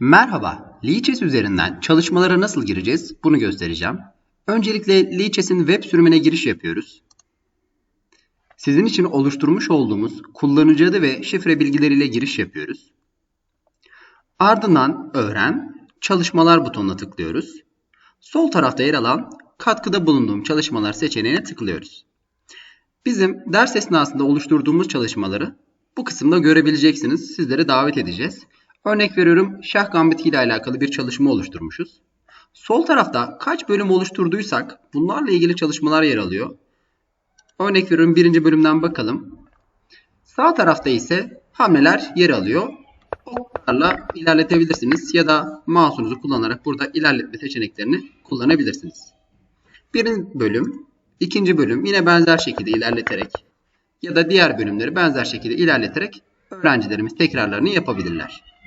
Merhaba, Lichess üzerinden çalışmalara nasıl gireceğiz bunu göstereceğim. Öncelikle Lichess'in web sürümüne giriş yapıyoruz. Sizin için oluşturmuş olduğumuz kullanıcı adı ve şifre bilgileriyle giriş yapıyoruz. Ardından Öğren, Çalışmalar butonuna tıklıyoruz. Sol tarafta yer alan Katkıda bulunduğum çalışmalar seçeneğine tıklıyoruz. Bizim ders esnasında oluşturduğumuz çalışmaları bu kısımda görebileceksiniz. Sizlere davet edeceğiz. Örnek veriyorum şah gambiti ile alakalı bir çalışma oluşturmuşuz. Sol tarafta kaç bölüm oluşturduysak bunlarla ilgili çalışmalar yer alıyor. Örnek veriyorum birinci bölümden bakalım. Sağ tarafta ise hamleler yer alıyor. Oklarla ilerletebilirsiniz ya da mouse'unuzu kullanarak burada ilerletme seçeneklerini kullanabilirsiniz. Birinci bölüm, ikinci bölüm yine benzer şekilde ilerleterek ya da diğer bölümleri benzer şekilde ilerleterek öğrencilerimiz tekrarlarını yapabilirler.